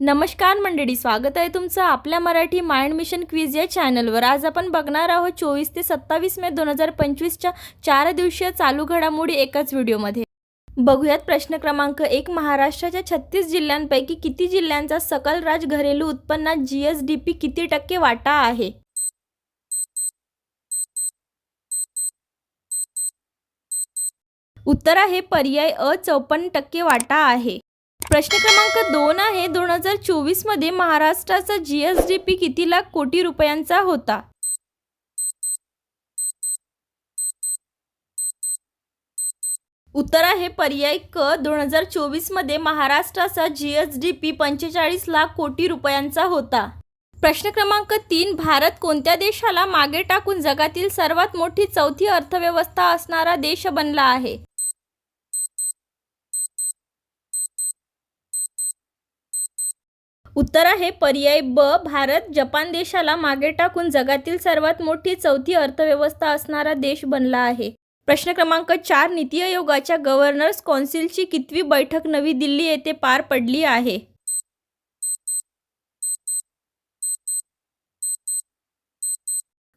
नमस्कार मंडळी स्वागत आहे तुमचं आपल्या मराठी माइंड मिशन क्विज या चॅनलवर. आज आपण बघणार आहोत चोवीस ते सत्तावीस मे दोन हजार पंचवीसच्या चार दिवसीय चालू घडामोडी एकाच व्हिडिओमध्ये. बघूयात प्रश्न क्रमांक एक महाराष्ट्राच्या छत्तीस जिल्ह्यांपैकी किती जिल्ह्यांचा सकल राज घरेलू उत्पन्नात जी एस डी पी किती टक्के वाटा आहे? उत्तर आहे पर्याय अ चौपन्न टक्के वाटा आहे. प्रश्न क्रमांक दोन आहे दोन हजार चोवीसमध्ये महाराष्ट्राचा जी एस डी पी किती लाख कोटी रुपयांचा होता? उत्तर आहे पर्याय क दोन हजार चोवीसमध्ये महाराष्ट्राचा जी एस डी पी पंचेचाळीस लाख कोटी रुपयांचा होता. प्रश्न क्रमांक तीन भारत कोणत्या देशाला मागे टाकून जगातील सर्वात मोठी चौथी अर्थव्यवस्था असणारा देश बनला आहे? उत्तर आहे पर्याय ब भारत. जपान देशाला मागे टाकून जगातील सर्वात मोठी चौथी अर्थव्यवस्था असणारा देश बनला आहे. प्रश्न क्रमांक चार नीती आयोगाच्या गव्हर्नर्स कौन्सिलची कितवी बैठक नवी दिल्ली येथे पार पडली आहे?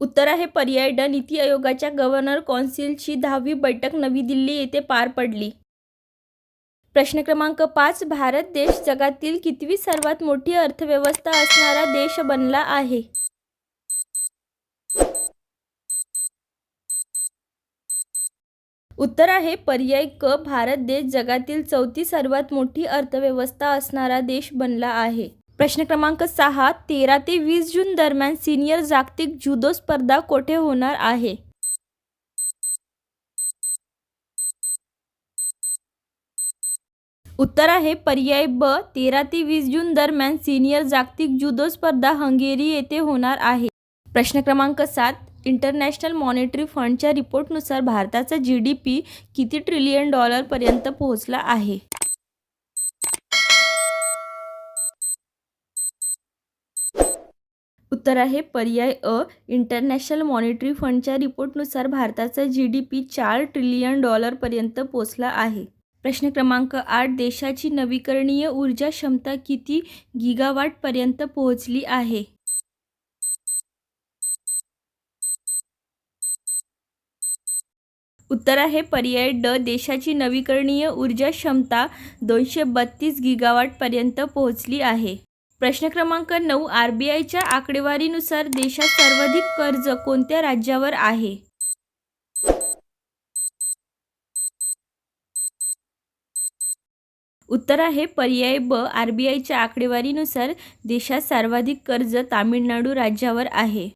उत्तर आहे पर्याय ड नीती आयोगाच्या गव्हर्नर कौन्सिलची दहावी बैठक नवी दिल्ली येथे पार पडली. प्रश्न क्रमांक पाच भारत देश जगातील कितवी सर्वात मोठी अर्थव्यवस्था असणारा देश बनला आहे? उत्तर आहे पर्याय क भारत देश जगातील चौथी सर्वात मोठी अर्थव्यवस्था असणारा देश बनला आहे. प्रश्न क्रमांक सहा तेरा ते वीस जून दरम्यान सिनियर जागतिक जुदो स्पर्धा कोठे होणार आहे? उत्तर आहे पर्याय ब तेरा ते वीस जून दरम्यान सिनियर जागतिक जुदो स्पर्धा हंगेरी येथे होणार आहे. प्रश्न क्रमांक सात इंटरनॅशनल मॉनिटरी फंडच्या रिपोर्टनुसार भारताचा जी डी पी किती ट्रिलियन डॉलरपर्यंत पोहोचला आहे? उत्तर आहे पर्याय अ इंटरनॅशनल मॉनिटरी फंडच्या रिपोर्टनुसार भारताचा जी डी पी चार ट्रिलियन डॉलरपर्यंत पोचला आहे. प्रश्न क्रमांक आठ देशाची नवीकरणीय ऊर्जा क्षमता किती गिगावाटपर्यंत पोहोचली आहे? उत्तर आहे पर्याय ड देशाची नवीकरणीय ऊर्जा क्षमता दोनशे बत्तीस गिगावाटपर्यंत पोहोचली आहे. प्रश्न क्रमांक नऊ आर बी आयच्या आकडेवारीनुसार देशात सर्वाधिक कर्ज कोणत्या राज्यावर आहे? उत्तर आहे पर्याय ब आर बी आयच्या आकडेवारीनुसार देशात सर्वाधिक कर्ज तामिळनाडू राज्यावर आहे.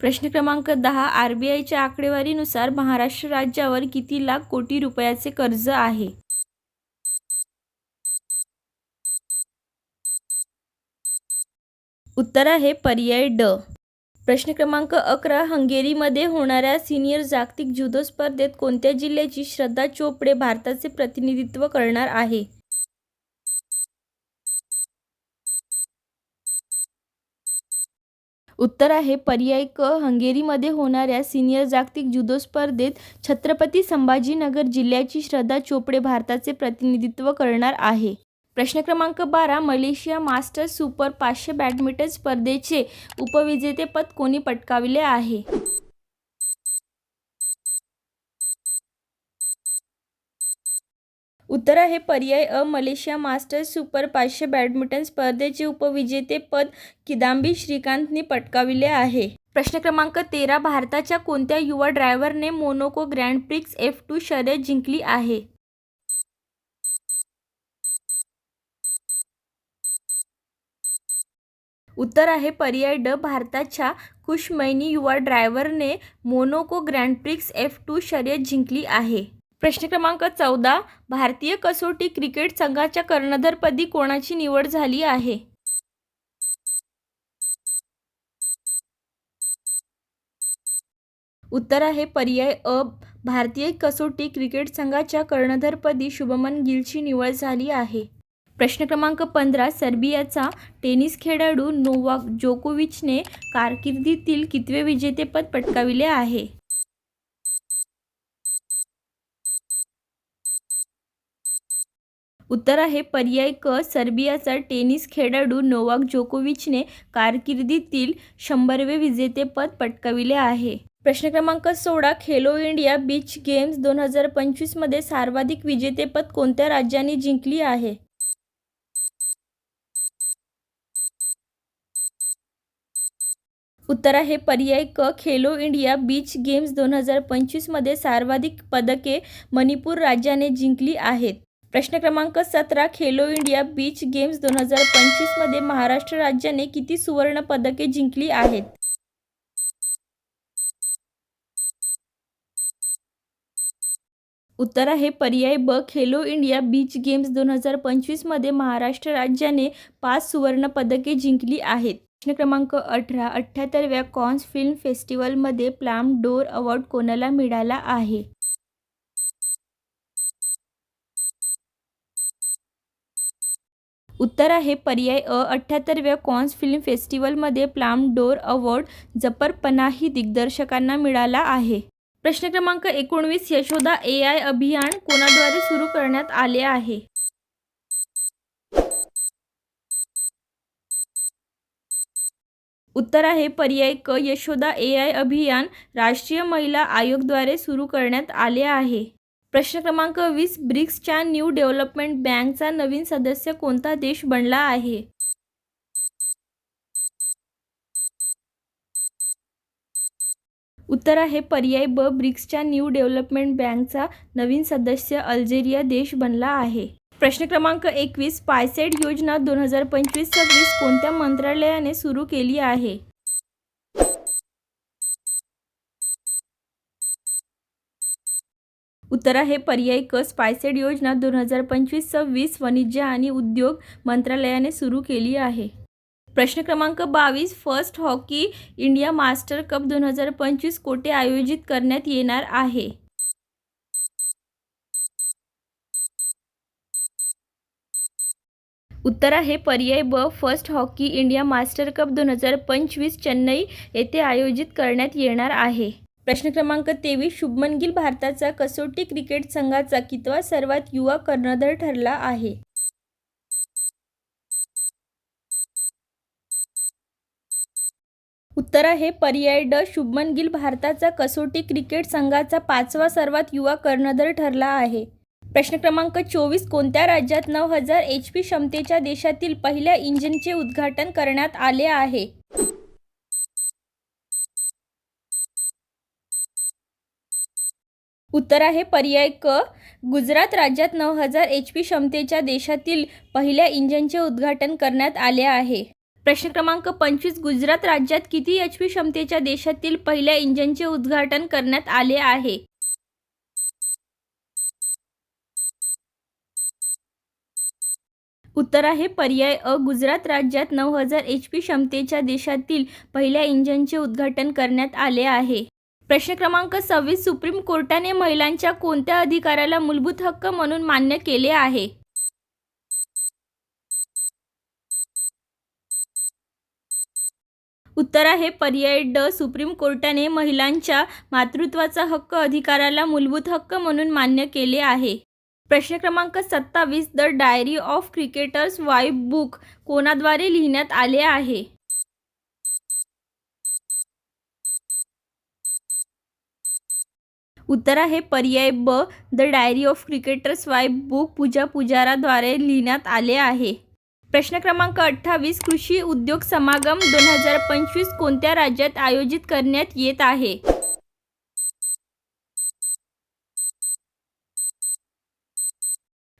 प्रश्न क्रमांक दहा आर बी आयच्या आकडेवारीनुसार महाराष्ट्र राज्यावर किती लाख कोटी रुपयाचे कर्ज आहे? उत्तर आहे पर्याय ड. प्रश्न क्रमांक अकरा हंगेरीमध्ये होणाऱ्या सिनियर जागतिक जुदो स्पर्धेत कोणत्या जिल्ह्याची श्रद्धा चोपडे भारताचे प्रतिनिधित्व करणार आहे? उत्तर आहे पर्याय क हंगेरीमध्ये होणाऱ्या सिनियर जागतिक जुदो स्पर्धेत छत्रपती संभाजीनगर जिल्ह्याची श्रद्धा चोपडे भारताचे प्रतिनिधित्व करणार आहे. प्रश्न क्रमांक बारा मलेशिया मास्टर्स सुपर पाचशे बॅडमिंटन स्पर्धेचे उपविजेतेपद कोणी पटकाविले आहे? उत्तर आहे पर्याय अ मलेशिया मास्टर्स सुपर पाचशे बॅडमिंटन स्पर्धेचे उपविजेतेपद किदांबी श्रीकांतने पटकाविले आहे. प्रश्न क्रमांक तेरा भारताच्या कोणत्या युवा ड्रायव्हरने Monaco grand prix F two शर्यत जिंकली आहे? उत्तर आहे पर्याय ड भारताच्या कुशमैनी युवा ड्रायव्हरने Monaco grand prix F two शर्यत जिंकली आहे. प्रश्न क्रमांक चौदा भारतीय कसोटी क्रिकेट संघाच्या कर्णधारपदी कोणाची निवड झाली आहे? उत्तर आहे पर्याय अ भारतीय कसोटी क्रिकेट संघाच्या कर्णधारपदी शुभमन गिलची निवड झाली आहे. प्रश्न क्रमांक पंधरा सर्बियाचा टेनिस खेळाडू नोवाक जोकोविचने कारकिर्दीतील कितवे विजेतेपद पटकाविले आहे? उत्तर आहे पर्याय क सर्बियाचा टेनिस खेळाडू नोवाक जोकोविचने कारकिर्दीतील शंभरवे विजेतेपद पटकाविले आहे. प्रश्न क्रमांक सोळा खेलो इंडिया बीच गेम्स दोन हजार पंचवीसमध्ये सर्वाधिक विजेतेपद कोणत्या राज्याने जिंकली आहे? उत्तर आहे पर्याय क खेलो इंडिया बीच गेम्स दोन हजार पंचवीसमध्ये सर्वाधिक पदके मणिपूर राज्याने जिंकली आहेत. प्रश्न क्रमांक सतरा खेलो इंडिया बीच गेम्स दोन हजार पंचवीसमध्ये महाराष्ट्र राज्याने किती सुवर्ण पदके जिंकली आहेत? उत्तर आहे पर्याय ब खेलो इंडिया बीच गेम्स दोन हजार पंचवीसमध्ये महाराष्ट्र राज्याने पाच सुवर्ण पदके जिंकली आहेत. प्रश्न क्रमांक अठरा अठ्ठ्याहत्तरव्या कॉन्स फिल्म फेस्टिवलमध्ये प्लाम डोर अवॉर्ड कोणाला मिळाला आहे? उत्तर आहे पर्याय अ अठ्ठ्याहत्तरव्या कॉन्स फिल्म फेस्टिवलमध्ये प्लाम डोर अवॉर्ड जपरपनाही दिग्दर्शकांना मिळाला आहे. प्रश्न क्रमांक एकोणवीस यशोदा ए आय अभियान कोणाद्वारे सुरू करण्यात आले आहे? उत्तर आहे पर्याय क यशोदा ए आय अभियान राष्ट्रीय महिला आयोगद्वारे सुरू करण्यात आले आहे. प्रश्न क्रमांक वीस ब्रिक्सच्या न्यू डेव्हलपमेंट बँकचा नवीन सदस्य कोणता देश बनला आहे? उत्तर आहे पर्याय ब ब्रिक्सच्या न्यू डेव्हलपमेंट बँकचा नवीन सदस्य अल्जेरिया देश बनला आहे. प्रश्न क्रमांक एकवीस पायसेट योजना दोन हजार पंचवीस सव्वीस कोणत्या मंत्रालयाने सुरू केली आहे? उत्तर आहे पर्याय क स्पायसेड योजना दोन हजार पंचवीस सव्वीस वाणिज्य आणि उद्योग मंत्रालयाने सुरू केली आहे. प्रश्न क्रमांक बावीस first hockey India master cup दोन हजार पंचवीस कोठे आयोजित करण्यात येणार आहे. उत्तर आहे पर्याय ब first hockey India master cup दोन हजार पंचवीस चेन्नई येथे आयोजित करण्यात येणार आहे. प्रश्न क्रमांक तेवीस शुभमन गिल भारताचा कसोटी क्रिकेट संघाचा कितवा सर्वात युवा कर्णधार ठरला आहे? उत्तर आहे पर्याय ड शुभमन गिल भारताचा कसोटी क्रिकेट संघाचा पाचवा सर्वात युवा कर्णधार ठरला आहे. प्रश्न क्रमांक चोवीस कोणत्या राज्यात नऊ हजार एच पी क्षमतेच्या देशातील पहिल्या इंजिनचे उद्घाटन करण्यात आले आहे? उत्तर आहे पर्याय क. गुजरात राज्यात नऊ हजार एच पी क्षमतेच्या देशातील पहिल्या इंजिनचे उद्घाटन करण्यात आले आहे. प्रश्न क्रमांक पंचवीस गुजरात राज्यात किती एच पी क्षमतेच्या देशातील पहिल्या इंजिनचे उद्घाटन करण्यात आले आहे? उत्तर आहे पर्याय अ. गुजरात राज्यात नऊ हजार एच पी क्षमतेच्या देशातील पहिल्या इंजिनचे उद्घाटन करण्यात आले आहे. प्रश्न क्रमांक सव्वीस सुप्रीम कोर्टाने महिलांच्या कोणत्या अधिकाराला मूलभूत हक्क म्हणून मान्य केले आहे? उत्तर आहे पर्याय ड. सुप्रीम कोर्टाने महिलांच्या मातृत्वाचा हक्क अधिकाराला मूलभूत हक्क म्हणून मान्य केले आहे. प्रश्न क्रमांक सत्तावीस the diary of cricketer's wife book कोणाद्वारे लिहिण्यात आले आहे? उत्तर आहे पर्याय ब the diary of cricketer's wife book Puja पुजाराद्वारे लिहिण्यात आले आहे. प्रश्न क्रमांक अठ्ठावीस कृषी उद्योग समागम दोन हजार पंचवीस कोणत्या राज्यात आयोजित करण्यात येत आहे?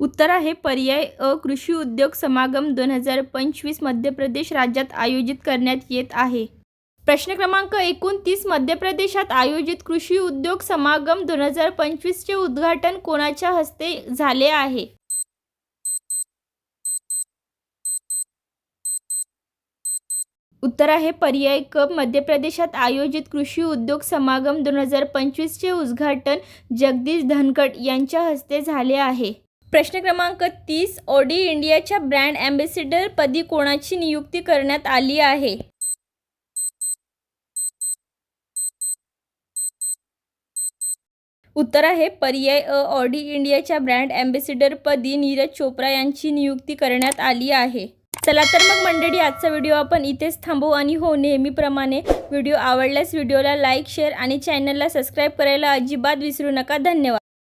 उत्तर आहे पर्याय अ कृषी उद्योग समागम दोन हजार पंचवीस मध्य प्रदेश राज्यात आयोजित करण्यात येत आहे. प्रश्न क्रमांक एकोणतीस मध्य प्रदेशात आयोजित कृषी उद्योग समागम दोन हजार पंचवीसचे उद्घाटन कोणाच्या हस्ते झाले आहे? उत्तर आहे पर्याय क मध्य प्रदेशात आयोजित कृषी उद्योग समागम दोन हजार पंचवीसचे उद्घाटन जगदीश धनकट यांच्या हस्ते झाले आहे. प्रश्न क्रमांक तीस ऑडी इंडियाच्या ब्रँड ॲम्बेसिडरपदी कोणाची नियुक्ती करण्यात आली आहे? उत्तर आहे पर्याय अ ऑडी इंडियाच्या ब्रँड ॲम्बेसिडरपदी नीरज चोप्रा यांची नियुक्ती करण्यात आली आहे. चला तर मग मंडळी आजचा व्हिडिओ आपण इथेच थांबवू आणि हो नेहमीप्रमाणे व्हिडिओ आवडल्यास व्हिडिओला लाईक शेअर आणि चॅनलला सबस्क्राईब करायला अजिबात विसरू नका. धन्यवाद.